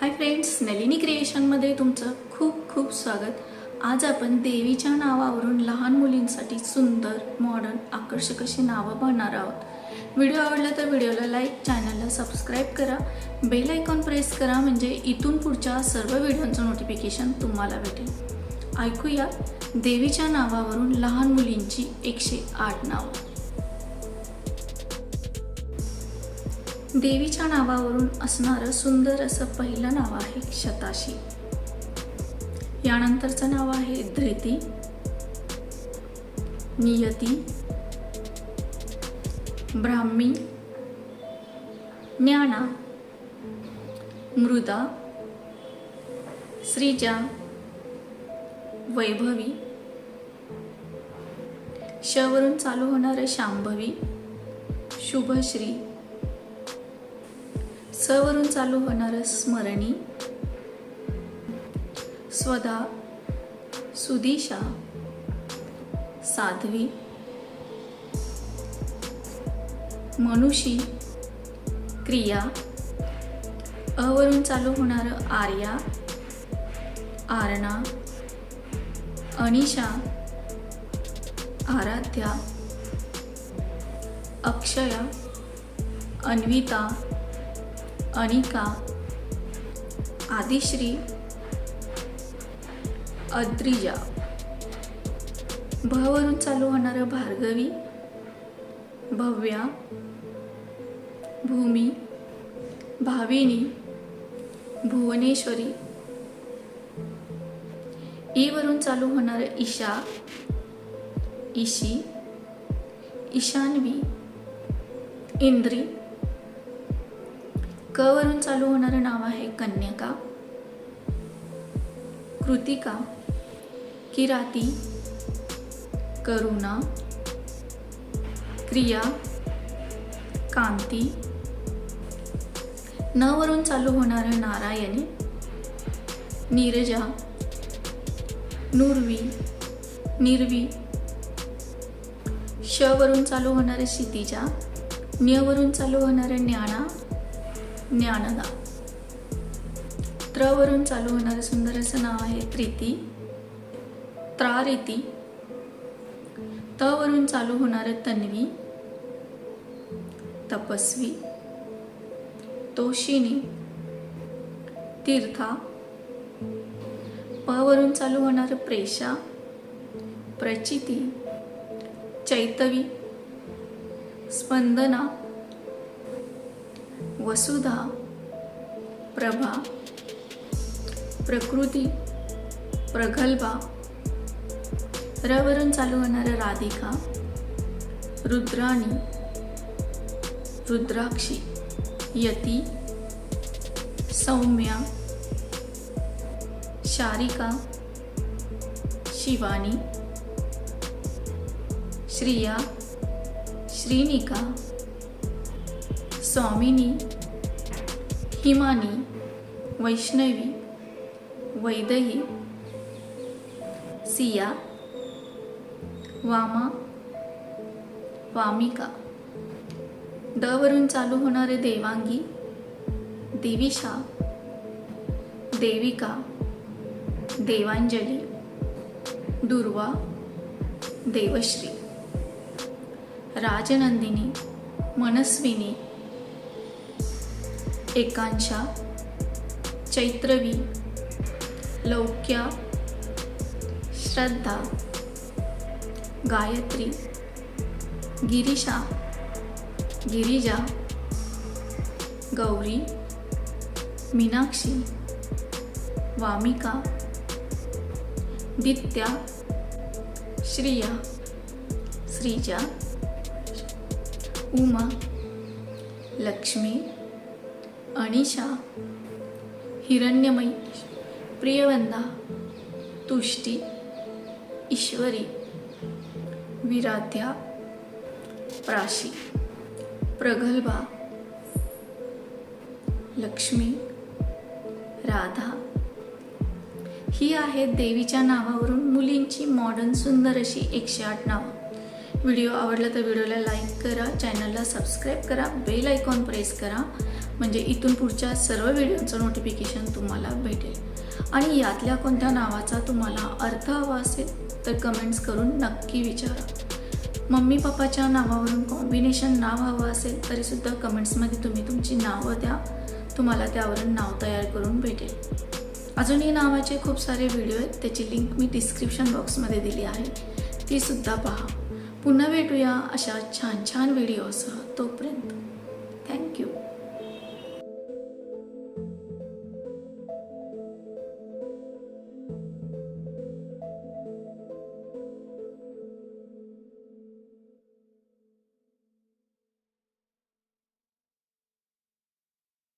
Hi friends Nalini क्रिएशनमध्ये तुमचं खूप खूप स्वागत. आज आपण देवीच्या नावावरून लहान मुलींसाठी सुंदर मॉडर्न आकर्षक अशी नावं पाहणार आहोत. व्हिडिओ आवडला तर व्हिडिओला लाईक चॅनलला सबस्क्राईब करा. बेल आयकॉन प्रेस करा म्हणजे इथून पुढच्या सर्व व्हिडिओंचं नोटिफिकेशन तुम्हाला भेटेल. ऐकूया देवीच्या नावावरून लहान मुलींची एकशे आठ नावं. देवीच्या नावावरून असणारं सुंदर असं पहिलं नाव आहे शताशी. यानंतरचं नाव आहे धृती नियती ब्राह्मी ज्ञाना मृदा श्रीजा वैभवी शवरून चालू होणारं शांभवी शुभश्री सवरून चालू होणारं स्मरणी स्वदा सुदिशा साध्वी मनुषी क्रिया अवरून चालू होणारं आर्या आरणा अनिशा आराध्या अक्षया अन्विता अनिका आदिश्री अद्रिजा. भवरून चालू होणारं भार्गवी भव्या भूमी भाविनी भुवनेश्वरी. ईवरून चालू होणारं ईशा ईशी ईशानवी इंद्री क वरून चालू होणारं नाव आहे कन्यका. कृतिका किराती करुणा क्रिया कांती. न वरून चालू होणारं नारायणी नीरजा नुर्वी निर्वी. श वरून चालू होणारं क्षितिजा न्यवरून चालू होणारं ज्ञाना ज्ञानदा. त्रवरून चालू होणारं सुंदर असं नाव आहे त्रिती. त्रारिती. त वरून चालू होणारं तन्वी. तपस्वी. तोशिनी तीर्था. प वरून चालू होणारं प्रेषा. प्रचिती. चैतवी. स्पंदना. वसुधा प्रभा प्रकृती प्रगल्भा रवरून चालू होणारं राधिका रुद्राणी रुद्राक्षी यती सौम्या शारिका शिवानी श्रिया श्रीनिका स्वामिनी हिमानी वैष्णवी वैदही सिया वामा वामिका. द वरून चालू होणारे देवांगी देविशा देविका देवांजली दुर्वा देवश्री. राजनंदिनी मनस्विनी एकांशा, चैत्रवी, लौक्या, श्रद्धा, गायत्री, गिरीशा, गिरिजा, गौरी, मीनाक्षी, वामिका, दित्या, श्रिया, श्रीजा, उमा, लक्ष्मी अनिशा हिरण्यमयी प्रियवंदा तुष्टी ईश्वरी विराध्या प्राशी प्रगल्भा लक्ष्मी राधा. ही आहेत देवीच्या नावावरून मुलींची मॉडर्न सुंदर अशी एकशे आठ नावं. व्हिडिओ आवडला तर व्हिडिओला लाईक करा चॅनलला सबस्क्राईब करा बेल आयकॉन प्रेस करा. म्हणजे इथून पुढच्या सर्व व्हिडिओचं नोटिफिकेशन तुम्हाला भेटेल. आणि यातल्या कोणत्या नावाचा तुम्हाला अर्थ हवा असेल तर कमेंट्स करून नक्की विचारा. मम्मी पप्पाच्या नावावरून कॉम्बिनेशन नाव हवं असेल तरीसुद्धा कमेंट्समध्ये तुम्ही तुमची नावं द्या. तुम्हाला त्यावरून नाव तयार करून भेटेल. अजूनही नावाचे खूप सारे व्हिडिओ आहेत त्याची लिंक मी डिस्क्रिप्शन बॉक्समध्ये दिली आहे. तीसुद्धा पहा. पुन्हा भेटूया अशा छान छान व्हिडिओसह तोपर्यंत.